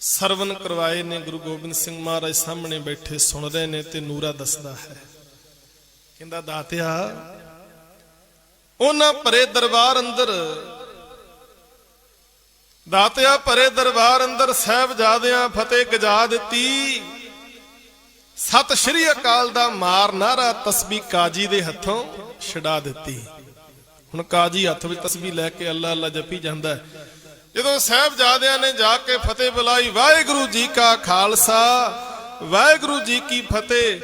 ਸਰਵਨ ਕਰਵਾਏ ਨੇ ਗੁਰੂ ਗੋਬਿੰਦ ਸਿੰਘ ਮਹਾਰਾਜ ਸਾਹਮਣੇ ਬੈਠੇ ਸੁਣ ਰਹੇ ਨੇ ਤੇ ਨੂਰਾ ਦੱਸਦਾ ਹੈ। ਕਹਿੰਦਾ, ਦਾਤਿਆ, ਉਹਨਾਂ ਭਰੇ ਦਰਬਾਰ ਅੰਦਰ, ਦਾਤਿਆ ਭਰੇ ਦਰਬਾਰ ਅੰਦਰ ਸਹਿਬਜ਼ਾਦਿਆਂ ਫਤਿਹ ਗਜਾ ਦਿੱਤੀ। ਸਤਿ ਸ਼੍ਰੀ ਅਕਾਲ ਦਾ ਮਾਰ ਨਾਰਾ ਤਸਬੀਹ ਕਾਜੀ ਦੇ ਹੱਥੋਂ ਛਡਾ ਦਿੱਤੀ। ਹੁਣ ਕਾਜੀ ਹੱਥ ਵਿੱਚ ਤਸਬੀਹ ਲੈ ਕੇ ਅੱਲਾ ਅੱਲਾ ਜਪੀ ਜਾਂਦਾ ਹੈ। ਜਦੋਂ ਸਹਿਬਜ਼ਾਦਿਆਂ ਨੇ ਜਾ ਕੇ ਫਤਿਹ ਬੁਲਾਈ, ਵਾਹਿਗੁਰੂ ਜੀ ਕਾ ਖਾਲਸਾ, ਵਾਹਿਗੁਰੂ ਜੀ ਕੀ ਫਤਿਹ।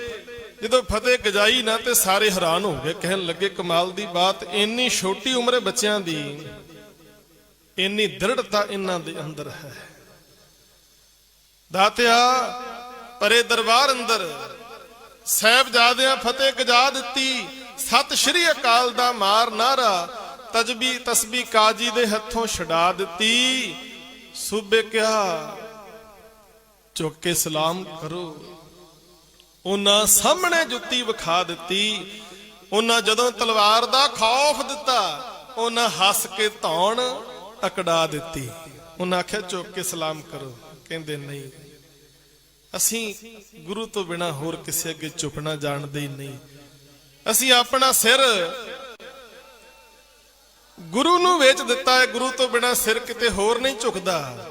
ਜਦੋਂ ਫਤਿਹ ਗਜਾਈ ਨਾ ਤੇ ਸਾਰੇ ਹੈਰਾਨ ਹੋ ਗਏ, ਕਹਿਣ ਲੱਗੇ, ਕਮਾਲ ਦੀ ਬਾਤ, ਇੰਨੀ ਛੋਟੀ ਉਮਰੇ ਬੱਚਿਆਂ ਦੀ, ਇੰਨੀ ਦ੍ਰਿੜਤਾ ਇਹਨਾਂ ਦੇ ਅੰਦਰ ਹੈ। ਦਾਤਿਆ, ਪਰੇ ਦਰਬਾਰ ਅੰਦਰ ਸਹਿਬਜ਼ਾਦਿਆਂ ਫਤਿਹ ਗਜਾ ਦਿੱਤੀ, ਸਤਿ ਸ਼੍ਰੀ ਅਕਾਲ ਦਾ ਮਾਰ ਨਾਰਾ ਤਜਬੀ ਤਸਬੀ ਕਾਜੀ ਦੇ ਹੱਥੋਂ ਛਡਾ ਦਿੱਤੀ। ਸੂਬੇ ਕਿਹਾ ਝੁੱਕ ਕੇ ਸਲਾਮ ਕਰੋ। ਉਹਨਾਂ ਸਾਹਮਣੇ ਜੁੱਤੀ ਵਿਖਾ ਦਿੱਤੀ। ਉਹਨਾਂ ਜਦੋਂ ਤਲਵਾਰ ਦਾ ਖੌਫ ਦਿੱਤਾ, ਉਹਨਾਂ ਹੱਸ ਕੇ ਧੌਣ ਅਕੜਾ ਦਿੱਤੀ। ਉਹਨਾਂ ਆਖਿਆ ਝੁੱਕ ਕੇ ਸਲਾਮ ਕਰੋ। ਕਹਿੰਦੇ, ਨਹੀਂ, ਅਸੀਂ ਗੁਰੂ ਤੋਂ ਬਿਨਾ ਹੋਰ ਕਿਸੇ ਅੱਗੇ ਝੁਕਣਾ ਜਾਣਦੇ ਹੀ ਨਹੀਂ। ਅਸੀਂ ਆਪਣਾ ਸਿਰ ਗੁਰੂ ਨੂੰ ਵੇਚ ਦਿੱਤਾ ਹੈ, ਗੁਰੂ ਤੋਂ ਬਿਨਾ ਸਿਰ ਕਿਤੇ ਹੋਰ ਨਹੀਂ ਝੁਕਦਾ।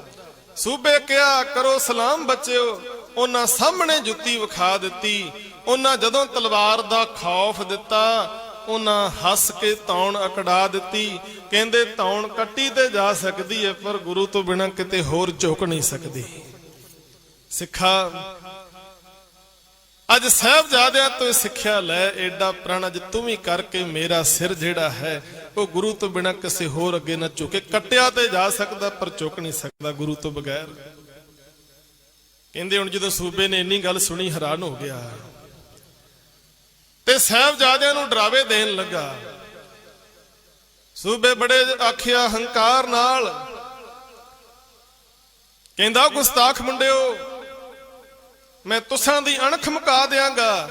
ਸੂਬੇ ਕਿਹਾ, ਕਰੋ ਸਲਾਮ ਬੱਚਿਓ। ਉਹਨਾਂ ਸਾਹਮਣੇ ਜੁੱਤੀ ਵਿਖਾ ਦਿੱਤੀ। ਉਹਨਾਂ ਜਦੋਂ ਤਲਵਾਰ ਦਾ ਖੌਫ ਦਿੱਤਾ, ਉਹਨਾਂ ਹੱਸ ਕੇ ਤੌਣ ਅਕੜਾ ਦਿੱਤੀ। ਕਹਿੰਦੇ, ਤੌਣ ਕੱਟੀ ਤੇ ਜਾ ਸਕਦੀ ਹੈ ਪਰ ਗੁਰੂ ਤੋਂ ਬਿਨਾ ਕਿਤੇ ਹੋਰ ਝੁਕ ਨਹੀਂ ਸਕਦੀ। ਸਿੱਖਾ ਅੱਜ ਸਾਹਿਬਜ਼ਾਦਿਆਂ ਤੋਂ ਇਹ ਸਿੱਖਿਆ ਲੈ ਐਡਾ ਪ੍ਰਣ ਅੱਜ ਤੂੰ ਵੀ ਕਰਕੇ ਮੇਰਾ ਸਿਰ ਜਿਹੜਾ ਹੈ, ਉਹ ਗੁਰੂ ਤੋਂ ਬਿਨਾ ਕਿਸੇ ਹੋਰ ਅੱਗੇ ਨਾ ਝੁਕੇ। ਕੱਟਿਆ ਤੇ ਜਾ ਸਕਦਾ ਪਰ ਝੁਕ ਨਹੀਂ ਸਕਦਾ ਗੁਰੂ ਤੋਂ ਬਗੈਰ। ਕਹਿੰਦੇ ਹੁਣ ਜਦੋਂ ਸੂਬੇ ਨੇ ਇੰਨੀ ਗੱਲ ਸੁਣੀ, ਹੈਰਾਨ ਹੋ ਗਿਆ। ਤੇ ਸਾਹਿਬਜ਼ਾਦਿਆਂ ਨੂੰ ਡਰਾਵੇ ਦੇਣ ਲੱਗਾ। ਸੂਬੇ ਬੜੇ ਆਖਿਆ ਹੰਕਾਰ ਨਾਲ। ਕਹਿੰਦਾ, ਗੁਸਤਾਖ ਮੁੰਡਿਓ ਮੈਂ ਤੁਸਾਂ ਦੀ ਅਣਖ ਮੁਕਾ ਦਿਆਂਗਾ।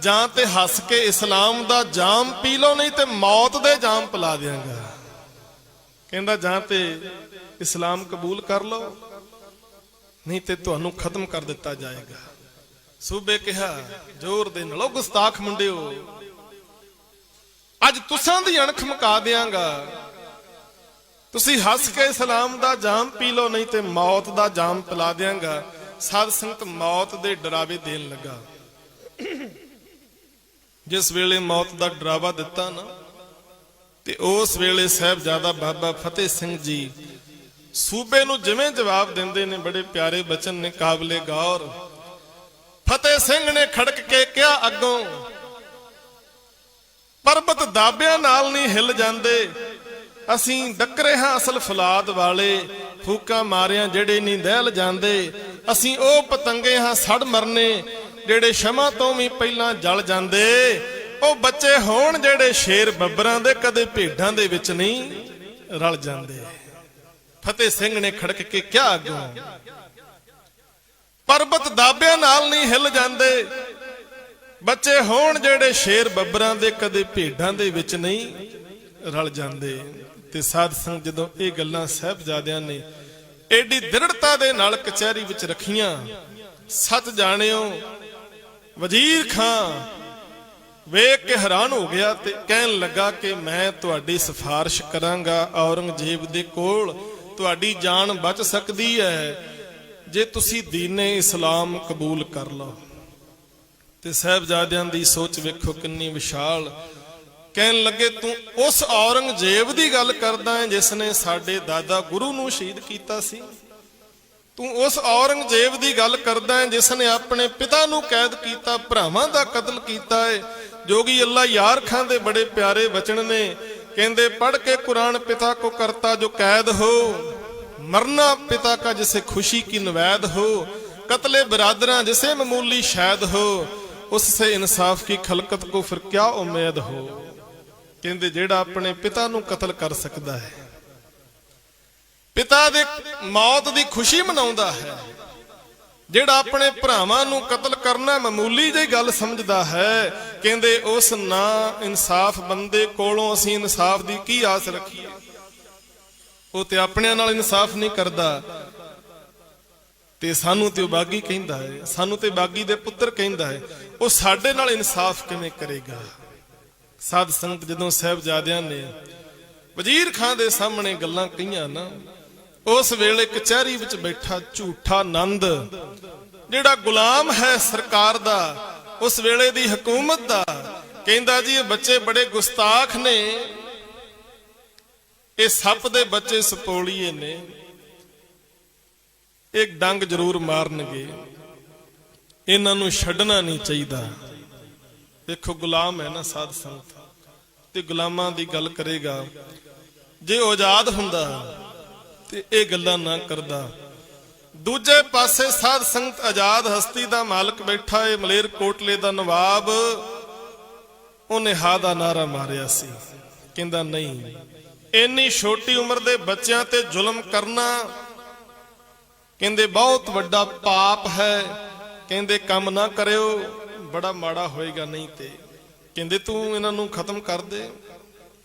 ਜਾਂ ਤੇ ਹੱਸ ਕੇ ਇਸਲਾਮ ਦਾ ਜਾਮ ਪੀ ਲਓ, ਨਹੀਂ ਤੇ ਮੌਤ ਦੇ ਜਾਮ ਪਿਲਾ ਦਿਆਂਗਾ। ਕਹਿੰਦਾ, ਜਾਂ ਤੇ ਇਸਲਾਮ ਕਬੂਲ ਕਰ ਲਓ, ਨਹੀਂ ਤੇ ਤੁਹਾਨੂੰ ਖਤਮ ਕਰ ਦਿੱਤਾ ਜਾਏਗਾ। ਸੂਬੇ ਕਿਹਾ, ਜ਼ੋਰ ਦੇ ਨਾਲ "ਓ ਗੁਸਤਾਖ ਮੁੰਡਿਓ, ਅੱਜ ਤੁਸਾਂ ਦੀ ਅਣਖ ਮੁਕਾ ਦਿਆਂਗਾ। ਤੁਸੀਂ ਹੱਸ ਕੇ ਇਸਲਾਮ ਦਾ ਜਾਮ ਪੀ ਲਓ, ਨਹੀਂ ਤੇ ਮੌਤ ਦਾ ਜਾਮ ਪਿਲਾ ਦਿਆਂਗਾ। ਸਾਧ ਸੰਗਤ ਮੌਤ ਦੇ ਡਰਾਵੇ ਦੇਣ ਲੱਗਾ। ਜਿਸ ਵੇਲੇ ਮੌਤ ਦਾ ਡਰਾਵਾ ਦਿੱਤਾ ਨਾ, ਤੇ ਉਸ ਵੇਲੇ ਸਾਹਿਬਜ਼ਾਦਾ ਬਾਬਾ ਫਤਿਹ ਸਿੰਘ ਜੀ ਸੂਬੇ ਨੂੰ ਜਿਵੇਂ ਜਵਾਬ ਦਿੰਦੇ ਨੇ, ਬੜੇ ਪਿਆਰੇ ਬਚਨ ਨੇ, ਕਾਬਲੇ ਗੌਰ। ਫਤਿਹ ਸਿੰਘ ਨੇ ਖੜਕ ਕੇ ਕਿਹਾ ਅੱਗੋਂ, ਪਰਬਤ ਦਾਬਿਆਂ ਨਾਲ ਨਹੀਂ ਹਿੱਲ ਜਾਂਦੇ। ਅਸੀਂ ਡੱਕਰੇ ਹਾਂ ਅਸਲ ਫਲਾਦ ਵਾਲੇ, ਫੂਕਾਂ ਮਾਰਿਆਂ ਜਿਹੜੇ ਨਹੀਂ ਦਹਿਲ ਜਾਂਦੇ। ਅਸੀਂ ਉਹ ਪਤੰਗੇ ਹਾਂ ਸੜ ਮਰਨੇ, ਜਿਹੜੇ ਸ਼ਮਾ ਤੋਂ ਵੀ ਪਹਿਲਾਂ ਜਲ ਜਾਂਦੇ। ਉਹ ਬੱਚੇ ਹੋਣ ਜਿਹੜੇ ਸ਼ੇਰ ਬੱਬਰਾਂ ਦੇ, ਕਦੇ ਭੇਡਾਂ ਦੇ ਵਿੱਚ ਨਹੀਂ ਰਲ ਜਾਂਦੇ। ਫਤਿਹ ਸਿੰਘ ਨੇ ਖੜਕ ਕੇ ਕਿਹਾ ਅੱਗੋਂ, ਪਰਬਤ ਦਾਬਿਆਂ ਨਾਲ ਨਹੀਂ ਹਿੱਲ ਜਾਂਦੇ। ਬੱਚੇ ਹੋਣ ਜਿਹੜੇ ਸ਼ੇਰ ਬੱਬਰਾਂ ਦੇ, ਕਦੇ ਭੇਡਾਂ ਦੇ ਵਿੱਚ ਨਹੀਂ ਰਲ ਜਾਂਦੇ। ਤੇ ਸਾਧ ਸੰਗ ਜਦੋਂ ਇਹ ਗੱਲਾਂ ਸਹਿਬਜ਼ਾਦਿਆਂ ਨੇ ਏਡੀ ਦ੍ਰਿੜਤਾ ਦੇ ਨਾਲ ਕਚਹਿਰੀ ਵਿੱਚ ਰੱਖੀਆਂ। ਸੱਚ ਜਾਣਿਓ, ਵਜ਼ੀਰ ਖਾਂ, ਵੇਖ ਕੇ ਹੈਰਾਨ ਹੋ ਗਿਆ ਤੇ ਕਹਿਣ ਲੱਗਾ ਕਿ ਮੈਂ ਤੁਹਾਡੀ ਸਿਫਾਰਿਸ਼ ਕਰਾਂਗਾ, ਔਰੰਗਜ਼ੇਬ ਦੇ ਕੋਲ ਤੁਹਾਡੀ ਜਾਨ ਬਚ ਸਕਦੀ ਹੈ। ਜੇ ਤੁਸੀਂ ਦੀਨੇ ਇਸਲਾਮ ਕਬੂਲ ਕਰ ਲਓ। ਤੇ ਸਹਿਬਜ਼ਾਦਿਆਂ ਦੀ ਸੋਚ ਵੇਖੋ ਕਿੰਨੀ ਵਿਸ਼ਾਲ ਕਹਿਣ ਲੱਗੇ, ਤੂੰ ਉਸ ਔਰੰਗਜ਼ੇਬ ਦੀ ਗੱਲ ਕਰਦਾ ਹੈ ਜਿਸ ਨੇ ਸਾਡੇ ਦਾਦਾ ਗੁਰੂ ਨੂੰ ਸ਼ਹੀਦ ਕੀਤਾ ਸੀ? ਤੂੰ ਉਸ ਔਰੰਗਜ਼ੇਬ ਦੀ ਗੱਲ ਕਰਦਾ ਹੈ ਜਿਸ ਨੇ ਆਪਣੇ ਪਿਤਾ ਨੂੰ ਕੈਦ ਕੀਤਾ, ਭਰਾਵਾਂ ਦਾ ਕਤਲ ਕੀਤਾ ਹੈ ਜੋਗੀ ਅੱਲਾ ਯਾਰ ਖਾਂ ਦੇ ਬੜੇ ਪਿਆਰੇ ਬਚਨ ਨੇ। ਕਹਿੰਦੇ ਪੜ ਕੇ ਕੁਰਾਨ ਪਿਤਾ ਕੋ ਕਰਤਾ ਜੋ ਕੈਦ ਹੋ, ਮਰਨਾ ਪਿਤਾ ਕਾ ਜਿਸੇ ਖੁਸ਼ੀ ਕੀ ਨਵੈਦ ਹੋ, ਕਤਲੇ ਬਰਾਦਰਾਂ ਜਿਸੇ ਮਾਮੂਲੀ ਸ਼ਾਇਦ ਹੋ ਉਸ ਸੇ ਇਨਸਾਫ ਕੀ ਖਲਕਤ ਕੋ ਫਿਰ ਕਿਆ ਉਮੀਦ ਹੋ? ਕਹਿੰਦੇ ਜਿਹੜਾ ਆਪਣੇ ਪਿਤਾ ਨੂੰ ਕਤਲ ਕਰ ਸਕਦਾ ਹੈ। ਪਿਤਾ ਦੇ ਮੌਤ ਦੀ ਖੁਸ਼ੀ ਮਨਾਉਂਦਾ ਹੈ। ਜਿਹੜਾ ਆਪਣੇ ਭਰਾਵਾਂ ਨੂੰ ਕਤਲ ਕਰਨਾ ਮਾਮੂਲੀ ਜਿਹੀ ਗੱਲ ਸਮਝਦਾ ਹੈ, ਕਹਿੰਦੇ ਉਸ ਨਾ ਇਨਸਾਫ ਬੰਦੇ ਕੋਲੋਂ ਅਸੀਂ ਇਨਸਾਫ ਦੀ ਕੀ ਆਸ ਰੱਖੀਏ। ਉਹ ਤੇ ਆਪਣਿਆਂ ਨਾਲ ਇਨਸਾਫ ਨਹੀਂ ਕਰਦਾ। ਤੇ ਸਾਨੂੰ ਤੇ ਉਹ ਬਾਗੀ ਕਹਿੰਦਾ ਹੈ, ਸਾਨੂੰ ਤੇ ਬਾਗੀ ਦੇ ਪੁੱਤਰ ਕਹਿੰਦਾ ਹੈ, ਉਹ ਸਾਡੇ ਨਾਲ ਇਨਸਾਫ ਕਿਵੇਂ ਕਰੇਗਾ? ਸਾਧ ਸੰਗਤ ਜਦੋਂ ਸਾਹਿਬਜ਼ਾਦਿਆਂ ਨੇ ਵਜ਼ੀਰ ਖਾਂ ਦੇ ਸਾਹਮਣੇ ਗੱਲਾਂ ਕਹੀਆਂ ਨਾ, ਉਸ ਵੇਲੇ ਕਚਹਿਰੀ ਵਿੱਚ ਬੈਠਾ ਝੂਠਾ ਨੰਦ, ਜਿਹੜਾ ਗੁਲਾਮ ਹੈ ਸਰਕਾਰ ਦਾ, ਉਸ ਵੇਲੇ ਦੀ ਹਕੂਮਤ ਦਾ, ਕਹਿੰਦਾ ਜੀ ਇਹ ਬੱਚੇ ਬੜੇ ਗੁਸਤਾਖ ਨੇ। ਇਹ ਸੱਪ ਦੇ ਬੱਚੇ ਸਪੋਲੀਏ ਨੇ। ਇੱਕ ਡੰਗ ਜ਼ਰੂਰ ਮਾਰਨਗੇ। ਇਹਨਾਂ ਨੂੰ ਛੱਡਣਾ ਨਹੀਂ ਚਾਹੀਦਾ। ਦੇਖੋ ਗੁਲਾਮ ਹੈ ਨਾ ਸਾਧ ਸੰਗਤ। ਤੇ ਗੁਲਾਮਾਂ ਦੀ ਗੱਲ ਕਰੇਗਾ। ਜੇ ਆਜ਼ਾਦ ਹੁੰਦਾ ਤੇ ਇਹ ਗੱਲਾਂ ਨਾ ਕਰਦਾ। ਦੂਜੇ ਪਾਸੇ ਸਾਧ ਸੰਗਤ ਆਜ਼ਾਦ ਹਸਤੀ ਦਾ ਮਾਲਕ ਬੈਠਾ ਏ, ਮਲੇਰ ਕੋਟਲੇ ਦਾ ਨਵਾਬ। ਉਹਨੇ ਹਾ ਦਾ ਨਾਰਾ ਮਾਰਿਆ ਸੀ। ਕਹਿੰਦਾ ਨਹੀਂ, ਇੰਨੀ ਛੋਟੀ ਉਮਰ ਦੇ ਬੱਚਿਆਂ ਤੇ ਜ਼ੁਲਮ ਕਰਨਾ ਕਹਿੰਦੇ ਬਹੁਤ ਵੱਡਾ ਪਾਪ ਹੈ। ਕਹਿੰਦੇ ਕੰਮ ਨਾ ਕਰਿਓ। ਬੜਾ ਮਾੜਾ ਹੋਏਗਾ ਨਹੀਂ ਤੇ। ਕਹਿੰਦੇ ਤੂੰ ਇਹਨਾਂ ਨੂੰ ਖਤਮ ਕਰ ਦੇ।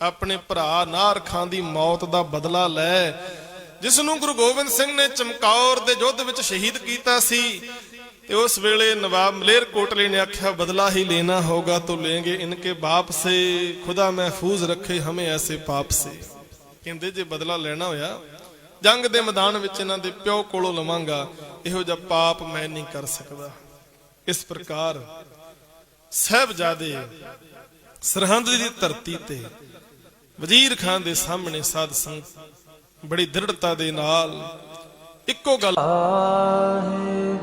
ਆਪਣੇ ਭਰਾ ਨਾਹਰ ਖਾਨ ਦੀ ਮੌਤ ਦਾ ਬਦਲਾ ਲੈ। ਜਿਸ ਨੂੰ ਗੁਰੂ ਗੋਬਿੰਦ ਸਿੰਘ ਨੇ ਚਮਕੌਰ ਦੇ ਯੁੱਧ ਵਿੱਚ ਸ਼ਹੀਦ ਕੀਤਾ ਸੀ, ਤੇ ਉਸ ਵੇਲੇ ਨਵਾਬ ਮਲੇਰ ਕੋਟਲੇ ਨੇ ਆਖਿਆ, ਬਦਲਾ ਹੀ ਲੈਣਾ ਹੋਗਾ ਤੋ ਲੇਗੇ ਇਨਕੇ ਬਾਪ ਸੇ, ਖੁਦਾ ਮਹਿਫੂਜ਼ ਰੱਖੇ ਹਮੇ ਐਸੇ ਪਾਪ ਸੇ। ਕਹਿੰਦੇ ਜੇ ਬਦਲਾ ਲੈਣਾ ਹੋਇਆ, ਜੰਗ ਦੇ ਮੈਦਾਨ ਵਿੱਚ ਇਹਨਾਂ ਦੇ ਪਿਓ ਕੋਲੋਂ ਲਵਾਂਗਾ, ਇਹੋ ਜਿਹਾ ਪਾਪ ਮੈਂ ਨਹੀਂ ਕਰ ਸਕਦਾ। ਇਸ ਪ੍ਰਕਾਰ ਸਹਿਬਜ਼ਾਦੇ ਸਰਹੰਦ ਦੀ ਧਰਤੀ ਤੇ ਵਜ਼ੀਰ ਖਾਨ ਦੇ ਸਾਹਮਣੇ ਸਾਧ ਸੰਗਤ ਬੜੀ ਦ੍ਰਿੜਤਾ ਦੇ ਨਾਲ ਇੱਕੋ ਗੱਲ ਆਹੇ